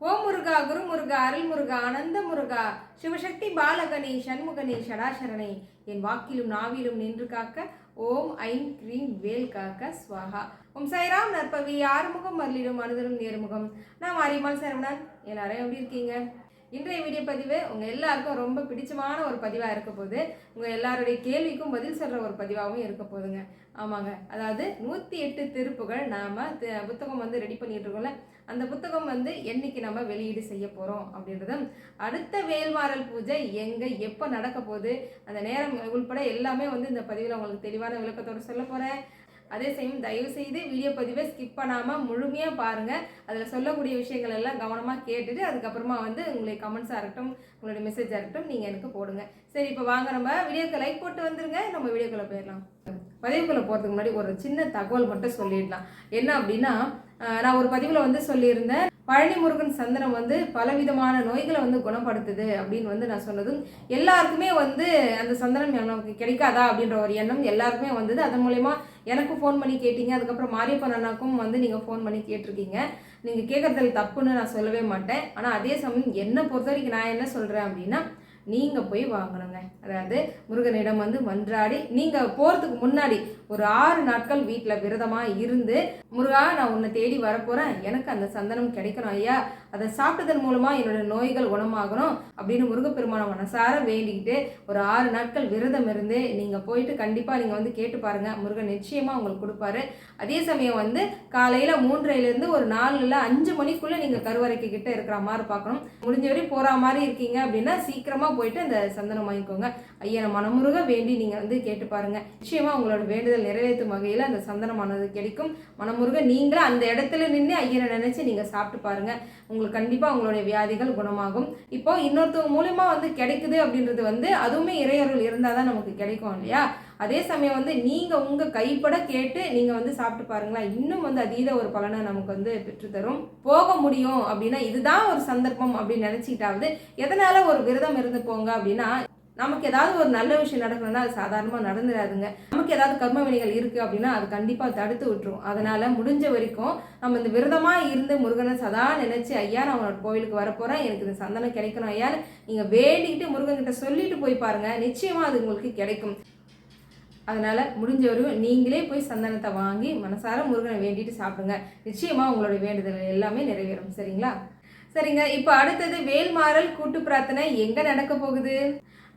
ஓம் முருகா குரு முருகா அருள் முருகா ஆனந்த முருகா சிவசக்தி பாலகணி சண்முகனி ஷடாசரணை என் வாக்கிலும் நாவிலும் நின்று காக்க ஓம் I'm cream வேல் காக்க ஸ்வாகா. ஓம் சாய்ராம் நற்பவி ஆறுமுகம் மருளிடும் அனுதரும் நேர்முகம். நான் மாரியம்மாள் சரவணன். எல்லாரும் எப்படி இருக்கீங்க? இன்றைய வீடியோ பதிவு உங்கள் எல்லாருக்கும் ரொம்ப பிடிச்சமான ஒரு பதிவாக இருக்க போகுது. உங்கள் எல்லாருடைய கேள்விக்கும் பதில் சொல்கிற ஒரு பதிவாகவும் இருக்க போதுங்க ஆமாங்க. அதாவது நூற்றி எட்டு திருப்புகள் நாம் புத்தகம் வந்து ரெடி பண்ணிட்டு இருக்கோம்ல. அந்த புத்தகம் வந்து என்னைக்கு நம்ம வெளியீடு செய்ய போகிறோம் அப்படின்றதும் அடுத்த வேல்மாறல் பூஜை எங்கே எப்போ நடக்க போகுது? அந்த நேரம் உள்பட எல்லாமே வந்து இந்த பதிவில் உங்களுக்கு தெளிவான விளக்கத்தோடு சொல்ல போகிறேன் அதே சமயம் தயவு செய்து வீடியோ பதிவை ஸ்கிப் பண்ணாமல் முழுமையாக பாருங்கள் அதில் சொல்லக்கூடிய விஷயங்கள் எல்லாம் கவனமாக கேட்டுட்டு அதுக்கப்புறமா வந்து உங்களுடைய கமெண்ட்ஸாக இருக்கட்டும் உங்களுடைய மெசேஜாக இருக்கட்டும் நீங்கள் எனக்கு போடுங்க. சரி இப்போ வாங்க நம்ம வீடியோக்கு லைக் போட்டு வந்துருங்க. நம்ம வீடியோக்குள்ளே போயிடலாம். பதிவுக்குள்ளே போகிறதுக்கு முன்னாடி ஒரு சின்ன தகவல் மட்டும் சொல்லிடலாம். என்ன அப்படின்னா நான் ஒரு பதிவில் வந்து சொல்லியிருந்தேன் பழனி முருகன் சந்தனம் வந்து பலவிதமான நோய்களை வந்து குணப்படுத்துது அப்படின்னு வந்து நான் சொன்னதும் எல்லாருக்குமே வந்து அந்த சந்தனம் நமக்கு கிடைக்காதா அப்படின்ற ஒரு எண்ணம் எல்லாருக்குமே வந்தது. அதன் மூலயமா எனக்கும் ஃபோன் பண்ணி கேட்டீங்க. அதுக்கப்புறம் மாரியப்பன் அண்ணாக்கும் வந்து நீங்கள் ஃபோன் பண்ணி கேட்டிருக்கீங்க. நீங்கள் கேட்குறதுல தப்புன்னு நான் சொல்லவே மாட்டேன். ஆனால் அதே சமயம் என்னை பொறுத்த வரைக்கும் நான் என்ன சொல்கிறேன் அப்படின்னா நீங்கள் போய் வாங்கணுங்க. அதாவது முருகனிடம் வந்து மன்றாடி நீங்கள் போகிறதுக்கு முன்னாடி ஒரு ஆறு நாட்கள் வீட்டில் விரதமாக இருந்து முருகா நான் உன்னை தேடி வரப்போகிறேன் எனக்கு அந்த சந்தனம் கிடைக்கணும். ஐயா அதை சாப்பிட்டதன் மூலமாக என்னோட நோய்கள் குணமாகணும் அப்படின்னு முருகப்பெருமான மனசார வேண்டிக்கிட்டு ஒரு ஆறு நாட்கள் விரதம் இருந்து நீங்கள் போயிட்டு கண்டிப்பாக நீங்கள் வந்து கேட்டு பாருங்கள் முருகன் நிச்சயமாக உங்களுக்கு கொடுப்பாரு. அதே சமயம் வந்து காலையில் மூன்றையிலேருந்து ஒரு நாலுல அஞ்சு மணிக்குள்ளே நீங்கள் கருவறைக்கு கிட்ட இருக்கிற மாதிரி பார்க்கணும். முடிஞ்ச வரையும் போகிற மாதிரி இருக்கீங்க அப்படின்னா சீக்கிரமாக போயிட்டு அந்த சந்தனம் வாங்கிக்கோங்க. ஐயா மனமுருக வேண்டி நீங்கள் வந்து கேட்டு பாருங்கள் நிச்சயமாக உங்களோட வேண்டுதல் நிறைவேற்றும் வகையில் அந்த சந்தனமானது கிடைக்கும். மனமுருக நீங்களே அந்த இடத்துல நின்று ஐயனை நினச்சி நீங்கள் சாப்பிட்டு பாருங்கள் உங்களுக்கு கண்டிப்பாக உங்களுடைய வியாதிகள் குணமாகும். இப்போ இன்னொருத்தவங்க மூலியமாக வந்து கிடைக்குது அப்படின்றது வந்து அதுவுமே இறையருள் இருந்தால் தான் நமக்கு கிடைக்கும் இல்லையா? அதே சமயம் வந்து நீங்கள் உங்கள் கைப்பட கேட்டு நீங்கள் வந்து சாப்பிட்டு பாருங்களா. இன்னும் வந்து அதீத ஒரு பலனை நமக்கு வந்து பெற்றுத்தரும். போக முடியும் அப்படின்னா இதுதான் ஒரு சந்தர்ப்பம் அப்படின்னு நினச்சிக்கிட்டாவது எதனால் ஒரு விரதம் இருந்து போங்க அப்படின்னா நமக்கு ஏதாவது ஒரு நல்ல விஷயம் நடக்கணும்னா அது சாதாரணமாக நடந்துடாதுங்க நமக்கு ஏதாவது கர்ம வினைகள் இருக்குது அப்படின்னா அது கண்டிப்பாக தடுத்து விட்டுரும். அதனால் முடிஞ்ச வரைக்கும் நம்ம இந்த விரதமாக இருந்து முருகனை சதா நினச்சி ஐயா நான் உன்னோட கோவிலுக்கு வரப்போகிறேன் எனக்கு இந்த சந்தனம் கிடைக்கணும் ஐயான்னு நீங்கள் வேண்டிக்கிட்டு முருகன்கிட்ட சொல்லிட்டு போய் பாருங்கள் நிச்சயமாக அது உங்களுக்கு கிடைக்கும். அதனால் முடிஞ்ச வரைக்கும் நீங்களே போய் சந்தனத்தை வாங்கி மனசார முருகனை வேண்டிட்டு சாப்பிடுங்க. நிச்சயமாக உங்களுடைய வேண்டுதல் எல்லாமே நிறைவேறும். சரிங்களா? சரிங்க. இப்போ அடுத்தது வேல்மாறல் கூட்டு பிரார்த்தனை எங்கே நடக்க போகுது?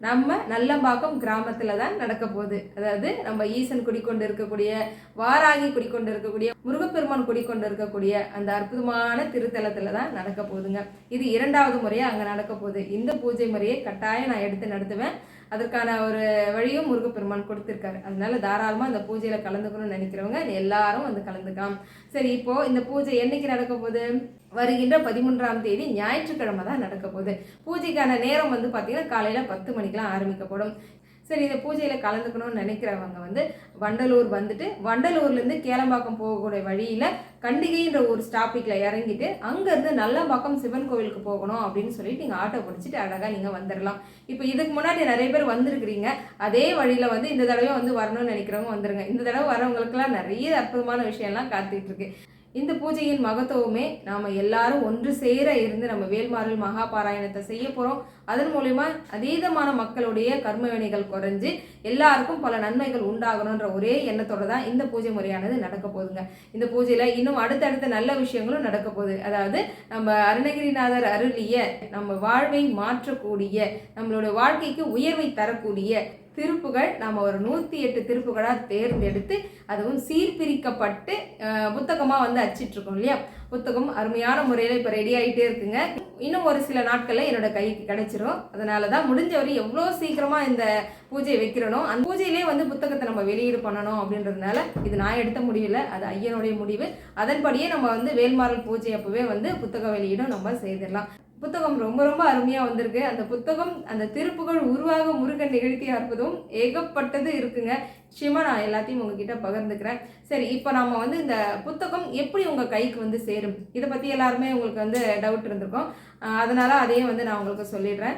நம்ம நல்லம்பாக்கம் கிராமத்தில் தான் நடக்க போகுது அதாவது நம்ம ஈசன் குடிக்கொண்டு இருக்கக்கூடிய வாராகி குடிக்கொண்டு இருக்கக்கூடிய முருகப்பெருமான் குடிக்கொண்டு இருக்கக்கூடிய அந்த அற்புதமான திருத்தலத்தில் தான் நடக்க போகுதுங்க இது இரண்டாவது முறையாக அங்கே நடக்க போகுது இந்த பூஜை முறையை கட்டாயம் நான் எடுத்து நடத்துவேன். அதற்கான ஒரு வழியும் முருகப்பெருமான் கொடுத்துருக்காரு. அதனால தாராளமாக அந்த பூஜையில் கலந்துக்கணும்னு நினைக்கிறவங்க எல்லாரும் வந்து கலந்துக்கலாம். சரி இப்போது இந்த பூஜை என்னைக்கு நடக்க போகுது? வருகின்ற பதிமூன்றாம் தேதி ஞாயிற்றுக்கிழமை தான் நடக்க போகுது. பூஜைக்கான நேரம் வந்து பார்த்தீங்கன்னா காலையில் பத்து மணிக்கெலாம் ஆரம்பிக்கப்படும். சரி இந்த பூஜையில் கலந்துக்கணும்னு நினைக்கிறவங்க வந்து வண்டலூர் வந்துட்டு வண்டலூர்லேருந்து கேளம்பாக்கம் போகக்கூடிய வழியில் கண்டிகைன்ற ஒரு ஸ்டாப்பிக்கில் இறங்கிட்டு அங்கேருந்து நல்லம்பாக்கம் சிவன் கோவிலுக்கு போகணும் அப்படின்னு சொல்லிட்டு நீங்கள் ஆட்டோ பிடிச்சிட்டு அழகாக நீங்கள் வந்துடலாம் இப்போ இதுக்கு முன்னாடி நிறைய பேர் வந்திருக்கிறீங்க. அதே வழியில் வந்து இந்த தடவை வந்து வரணும்னு நினைக்கிறவங்க வந்துருங்க. இந்த தடவை வரவங்களுக்குலாம் நிறைய அற்புதமான விஷயம்லாம் காத்துக்கிட்டு இருக்கு. இந்த பூஜையின் மகத்துவமே நாம் எல்லாரும் ஒன்று சேர இருந்து நம்ம வேல்மாறல் மகாபாராயணத்தை செய்ய போகிறோம் அதன் மூலயமா அதீதமான மக்களுடைய கர்மவினைகள் குறைஞ்சு எல்லாருக்கும் பல நன்மைகள் உண்டாகணுன்ற ஒரே எண்ணத்தோட தான் இந்த பூஜை முறையானது நடக்க போகுதுங்க. இந்த பூஜையில் இன்னும் அடுத்தடுத்த நல்ல விஷயங்களும் நடக்க போகுது. அதாவது நம்ம அருணகிரிநாதர் அருளிய நம்ம வாழ்வை மாற்றக்கூடிய நம்மளோட வாழ்க்கைக்கு உயர்வை தரக்கூடிய திருப்புகள் நம்ம ஒரு நூற்றி எட்டு திருப்புகளாக தேர்ந்தெடுத்து அதுவும் சீர்பிரிக்கப்பட்டு புத்தகமாக வந்து அச்சிட்ருக்கோம் இல்லையா? புத்தகம் அருமையான முறையில் இப்போ ரெடி ஆகிட்டே இருக்குங்க. இன்னும் ஒரு சில நாட்களில் என்னோட கைக்கு கிடைச்சிரும். அதனால தான் முடிஞ்சவரை எவ்வளோ சீக்கிரமாக இந்த பூஜையை வைக்கிறனோ அந்த பூஜையிலே வந்து புத்தகத்தை நம்ம வெளியீடு பண்ணணும் அப்படின்றதுனால இது நான் எடுத்த முடியல அது ஐயனுடைய முடிவு. அதன்படியே நம்ம வந்து வேல்மாறல் பூஜை அப்போவே வந்து புத்தக வெளியீடும் நம்ம செய்திடலாம். புத்தகம் ரொம்ப ரொம்ப அருமையாக வந்திருக்கு. அந்த புத்தகம் அந்த திருப்புகள் உருவாக முருகன் நிகழ்த்திய அற்புதம் ஏகப்பட்டது இருக்குங்க. நிச்சயமாக நான் எல்லாத்தையும் உங்ககிட்ட பகிர்ந்துக்கிறேன். சரி இப்போ நம்ம வந்து இந்த புத்தகம் எப்படி உங்கள் கைக்கு வந்து சேரும்? இதை பற்றி எல்லாருமே உங்களுக்கு வந்து டவுட் இருந்திருக்கும். அதனால் அதனால அதையும் வந்து நான் உங்களுக்கு சொல்லிடுறேன்.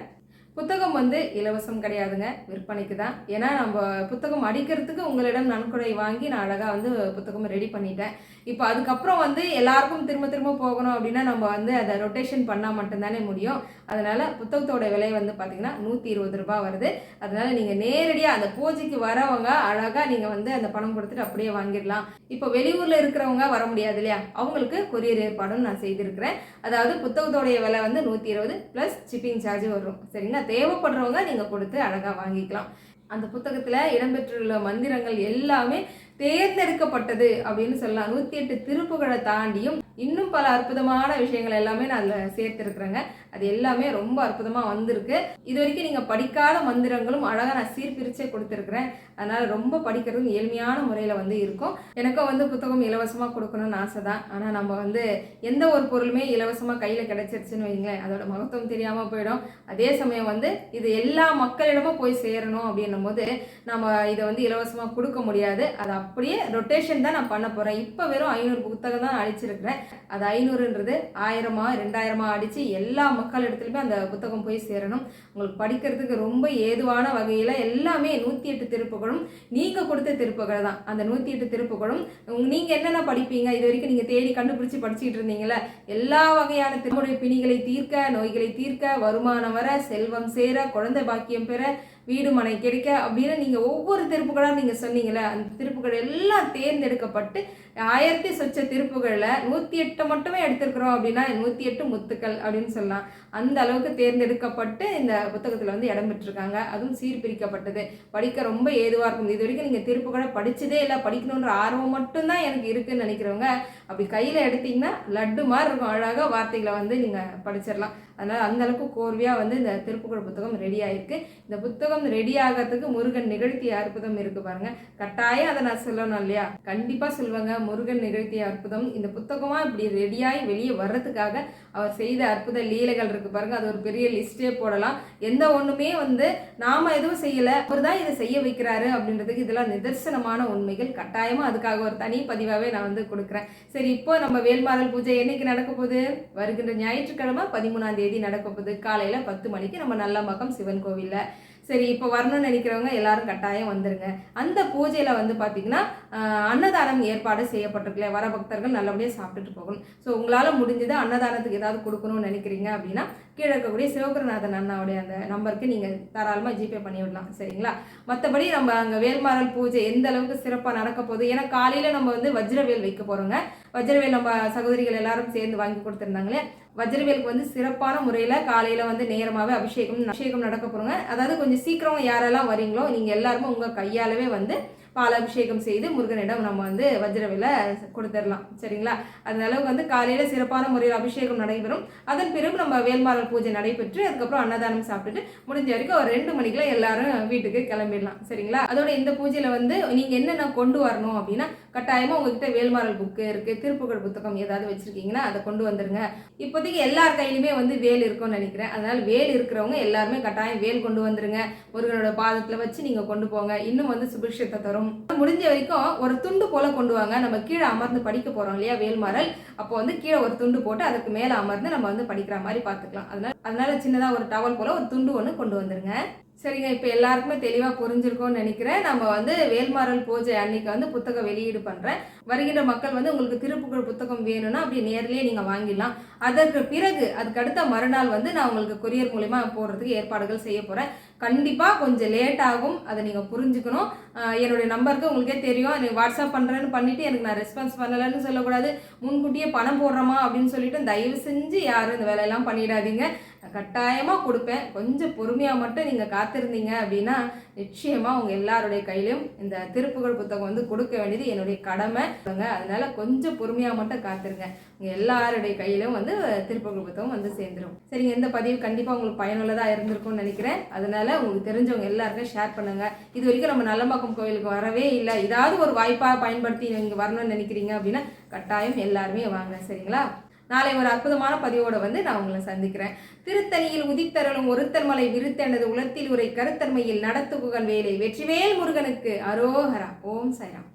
புத்தகம் வந்து இலவசம் கிடையாதுங்க. விற்பனைக்கு தான். ஏன்னா நம்ம புத்தகம் அடிக்கிறதுக்கு உங்களிடம் நன்கொடை வாங்கி நான் அழகாக வந்து புத்தகம் ரெடி பண்ணிட்டேன். இப்போ அதுக்கப்புறம் வந்து எல்லாருக்கும் திரும்ப திரும்ப போகணும் அப்படின்னா நம்ம வந்து அதை ரொட்டேஷன் பண்ணால் மட்டும்தானே முடியும். அதனால் புத்தகத்தோட விலை வந்து பார்த்தீங்கன்னா நூற்றி இருபது ரூபாய் வருது. அதனால் நீங்கள் நேரடியாக அந்த பூஜைக்கு வரவங்க அழகாக நீங்கள் வந்து அந்த பணம் கொடுத்துட்டு அப்படியே வாங்கிடலாம். இப்போ வெளியூரில் இருக்கிறவங்க வர முடியாது இல்லையா? அவங்களுக்கு கொரியர் ஏற்பாடும் நான் செய்திருக்கிறேன். அதாவது புத்தகத்தோடைய விலை வந்து நூற்றி இருபது ப்ளஸ் ஷிப்பிங் சார்ஜ் வரும். சரிங்களா? தேவைப்படுறவங்க நீங்கள் கொடுத்து அழகாக வாங்கிக்கலாம். அந்த புத்தகத்தில் இடம்பெற்றுள்ள மந்திரங்கள் எல்லாமே தேர்ந்தெடுக்கப்பட்டது அப்படின்னு சொல்லலாம். நூற்றி எட்டு திருப்புகளை தாண்டியும் இன்னும் பல அற்புதமான விஷயங்கள் எல்லாமே நான் அதில் சேர்த்துருக்குறேங்க. அது எல்லாமே ரொம்ப அற்புதமாக வந்திருக்கு. இது வரைக்கும் நீங்கள் படிக்காத மந்திரங்களும் அழகாக நான் சீர்பிரிச்சே கொடுத்துருக்குறேன். அதனால் ரொம்ப படிக்கிறதும் எளிமையான முறையில் வந்து இருக்கும். எனக்கும் வந்து புத்தகம் இலவசமாக கொடுக்கணும்னு ஆசை தான் ஆனால் நம்ம வந்து எந்த ஒரு பொருளுமே இலவசமாக கையில் கிடச்சிருச்சுன்னு வைங்களேன். அதோட மகத்துவம் தெரியாமல் போயிடும். அதே சமயம் வந்து இது எல்லா மக்களிடமும் போய் சேரணும் அப்படின்னும் போது நம்ம இதை வந்து இலவசமாக கொடுக்க முடியாது. அது அப்படியே ரொட்டேஷன் தான் நான் பண்ண போகிறேன் இப்போ வெறும் ஐநூறு புத்தகம் தான் அழிச்சிருக்கிறேன். அது ஐநூறுன்றது ஆயிரமா ரெண்டாயிரமா அடித்து எல்லா மக்கள் இடத்துலையுமே அந்த புத்தகம் போய் சேரணும். உங்களுக்கு படிக்கிறதுக்கு ரொம்ப ஏதுவான வகையில் எல்லாமே நூற்றி எட்டு திருப்புகளும் நீங்கள் கொடுத்த திருப்புகள் தான். அந்த நூற்றி எட்டு திருப்புகளும் நீங்கள் என்னென்ன படிப்பீங்க? இது வரைக்கும் நீங்கள் தேடி கண்டுபிடிச்சி படிச்சுட்டு இருந்தீங்களே எல்லா வகையான திருமுறை பிணிகளை தீர்க்க நோய்களை தீர்க்க வருமானம் வர செல்வம் சேர குழந்தை பாக்கியம் பெற வீடு மனை கிடைக்க அப்படின்னு நீங்கள் ஒவ்வொரு திருப்புகளாக நீங்கள் சொன்னீங்களே அந்த திருப்புகள் எல்லாம் தேர்ந்தெடுக்கப்பட்டு ஆயிரத்தி சொச்ச திருப்புகளில் நூற்றி எட்டு மட்டுமே எடுத்திருக்கிறோம் அப்படின்னா நூற்றி எட்டு முத்துக்கள் அப்படின்னு சொல்லலாம். அந்த அளவுக்கு தேர்ந்தெடுக்கப்பட்டு இந்த புத்தகத்தில் வந்து இடம் பெற்றிருக்காங்க. அதுவும் சீர்பிரிக்கப்பட்டது. படிக்க ரொம்ப ஏதுவாக இருக்கும். இது வரைக்கும் நீங்கள் திருப்புகளை படித்ததே இல்லை. படிக்கணுன்ற ஆர்வம் மட்டும்தான் எனக்கு இருக்குன்னு நினைக்கிறவங்க அப்படி கையில் எடுத்தீங்கன்னா லட்டு மாதிரி இருக்கும். அழகாக வார்த்தைகளை வந்து நீங்கள் படிச்சிடலாம். அதனால் அந்த அளவுக்கு கோர்வையாக வந்து இந்த திருப்புகழ் புத்தகம் ரெடி ஆகிருக்கு இந்த புத்தகம் ரெடி ஆகிறதுக்கு முருகன் நிகழ்த்திய அற்புதம் இருக்கு பாருங்கள் கட்டாயம் அதை நான் சொல்லணும் இல்லையா? கண்டிப்பாக சொல்லுவாங்க. முருகன் நிகழ்த்திய அற்புதம். இந்த புத்தகமாக இப்படி ரெடியாகி வெளியே வர்றதுக்காக அவர் செய்த அற்புத லீலைகள் இருக்குது பாருங்க. அது ஒரு பெரிய லிஸ்டே போடலாம். எந்த ஒன்றுமே வந்து நாம் எதுவும் செய்யலை. அவர் தான் இதை செய்ய வைக்கிறாரு அப்படின்றதுக்கு இதெல்லாம் நிதர்சனமான உண்மைகள். கட்டாயமாக அதுக்காக ஒரு தனி பதிவாகவே நான் வந்து கொடுக்குறேன். சரி இப்போ நம்ம வேல்மாறல் பூஜை என்னைக்கு நடக்க போகுது? வருகின்ற ஞாயிற்றுக்கிழமை பதிமூணாம் தேதி நடக்க போகுது. காலையில் பத்து மணிக்கு நம்ம நல்லம்பாக்கம் சிவன் கோவிலில். சரி இப்போ வரணும்னு நினைக்கிறவங்க எல்லாரும் கட்டாயம் வந்துருங்க. அந்த பூஜையில் வந்து பார்த்தீங்கன்னா அன்னதானம் ஏற்பாடு செய்யப்பட்டிருக்கல வர பக்தர்கள் நல்லபடியாக சாப்பிட்டுட்டு போகணும். ஸோ உங்களால் முடிஞ்சது அன்னதானத்துக்கு ஏதாவது கொடுக்கணும்னு நினைக்கிறீங்க அப்படின்னா கீழே இருக்கக்கூடிய சிவகுருநாதன் அண்ணாவுடைய அந்த நம்பருக்கு நீங்கள் தாராளமாக ஜிபே பண்ணி விடலாம். சரிங்களா? மற்றபடி நம்ம அங்கே வேல்மாறல் பூஜை எந்த அளவுக்கு சிறப்பாக நடக்க போகுது? ஏன்னா காலையில் நம்ம வந்து வஜ்ரவேல் வைக்க போகிறோங்க வஜ்ரவேல் நம்ம சகோதரிகள் எல்லாரும் சேர்ந்து வாங்கி கொடுத்துருந்தாங்களே வஜ்ரவேலுக்கு வந்து சிறப்பான முறையில் காலையில் வந்து நேரமாகவே அபிஷேகம் அபிஷேகம் நடக்க போகிறோங்க அதாவது கொஞ்சம் சீக்கிரம் யாரெல்லாம் வரீங்களோ நீங்கள் எல்லாருமே உங்கள் கையாலவே வந்து பால் அபிஷேகம் செய்து முருகனிடம் நம்ம வந்து வஜ்ரவில கொடுத்துடலாம் சரிங்களா? அந்த அளவுக்கு வந்து காலையில் சிறப்பான முறையில் அபிஷேகம் நடைபெறும். அதன் பிறகு நம்ம வேல்மாரல் பூஜை நடைபெற்று அதுக்கப்புறம் அன்னதானம் சாப்பிட்டுட்டு முடிஞ்ச வரைக்கும் ஒரு ரெண்டு மணிக்கெல்லாம் எல்லாரும் வீட்டுக்கு கிளம்பிடலாம். சரிங்களா? அதோட இந்த பூஜையில் வந்து நீங்கள் என்னென்ன கொண்டு வரணும் அப்படின்னா கட்டாயமாக உங்ககிட்ட வேல்மாரல் புக்கு இருக்குது திருப்புகழ் புத்தகம் ஏதாவது வச்சுருக்கீங்கன்னா அதை கொண்டு வந்துருங்க. இப்போதைக்கு எல்லார் கையிலுமே வந்து வேல் இருக்கும்னு நினைக்கிறேன். அதனால வேல் இருக்கிறவங்க எல்லாருமே கட்டாயம் வேல் கொண்டு வந்துருங்க. முருகனோட பாதத்தில் வச்சு நீங்கள் கொண்டு போங்க. இன்னும் வந்து சுபிக்ஷத்தை தரும். முடிஞ்ச வரைக்கும் ஒரு துண்டு போல கொண்டு வாங்க. நம்ம கீழே அமர்ந்து படிக்க போறோம் இல்லையா வேல்மாறல் அப்போ வந்து கீழே ஒரு துண்டு போட்டு அதுக்கு மேலே அமர்ந்து நம்ம வந்து படிக்கிற மாதிரி பார்த்துக்கலாம். அதனால அதனால சின்னதாக ஒரு டவல் போல ஒரு துண்டு ஒன்று கொண்டு வந்துருங்க. சரிங்க இப்போ எல்லாருக்குமே தெளிவாக புரிஞ்சிருக்கோம்னு நினைக்கிறேன். நம்ம வந்து வேல்மாறல் பூஜை அன்னைக்கு வந்து புத்தகம் வெளியீடு பண்ணுறேன் வருகின்ற மக்கள் வந்து உங்களுக்கு திருப்புகழ் புத்தகம் வேணும்னா அப்படி நேர்லேயே நீங்கள் வாங்கிடலாம். அதற்கு பிறகு அதுக்கு அடுத்த மறுநாள் வந்து நான் உங்களுக்கு கொரியர் மூலிமா போடுறதுக்கு ஏற்பாடுகள் செய்ய போகிறேன் கண்டிப்பாக கொஞ்சம் லேட் ஆகும். அதை நீங்கள் புரிஞ்சுக்கணும். என்னுடைய நம்பருக்கு உங்களுக்கே தெரியும். நீ வாட்ஸ்அப் பண்ணுறேன்னு பண்ணிவிட்டு எனக்கு நான் ரெஸ்பான்ஸ் பண்ணலைன்னு சொல்லக்கூடாது. முன்கூட்டியே பணம் போடுறோமா அப்படின்னு சொல்லிட்டு தயவு செஞ்சு யாரும் இந்த வேலையெல்லாம் பண்ணிடாதீங்க. கட்டாயமாக கொடுப்பேன். கொஞ்சம் பொறுமையாக மட்டும் நீங்கள் காத்திருந்தீங்க அப்படின்னா நிச்சயமாக உங்கள் எல்லாருடைய கையிலும் இந்த திருப்புகழ் புத்தகம் வந்து கொடுக்க வேண்டியது என்னுடைய கடமை. அதனால கொஞ்சம் பொறுமையாக மட்டும் காத்திருங்க. உங்கள் எல்லாருடைய கையிலும் வந்து திருப்புகழ் புத்தகம் வந்து சேர்ந்துடும் சரிங்க இந்த பதிவு கண்டிப்பாக உங்களுக்கு பயனுள்ளதாக இருந்திருக்கும்னு நினைக்கிறேன். அதனால உங்களுக்கு தெரிஞ்சவங்க எல்லாருக்கும் ஷேர் பண்ணுங்க. இது வரைக்கும் நம்ம நல்லம்பாக்கம் கோயிலுக்கு வரவே இல்லை. ஏதாவது ஒரு வாய்ப்பாக பயன்படுத்தி நீங்கள் வரணும்னு நினைக்கிறீங்க அப்படின்னா கட்டாயம் எல்லாருமே வாங்க. சரிங்களா? நாளை ஒரு அற்புதமான பதிவோட வந்து நான் உங்களை சந்திக்கிறேன். திருத்தணியில் உதித்தருளும் ஒருத்தல் மலை விருத்தெனது உலத்தில் உரை கருத்தன்மையில் நடத்துகுகள் வேலை வெற்றிவேல் முருகனுக்கு அரோகரா. ஓம் சைராம்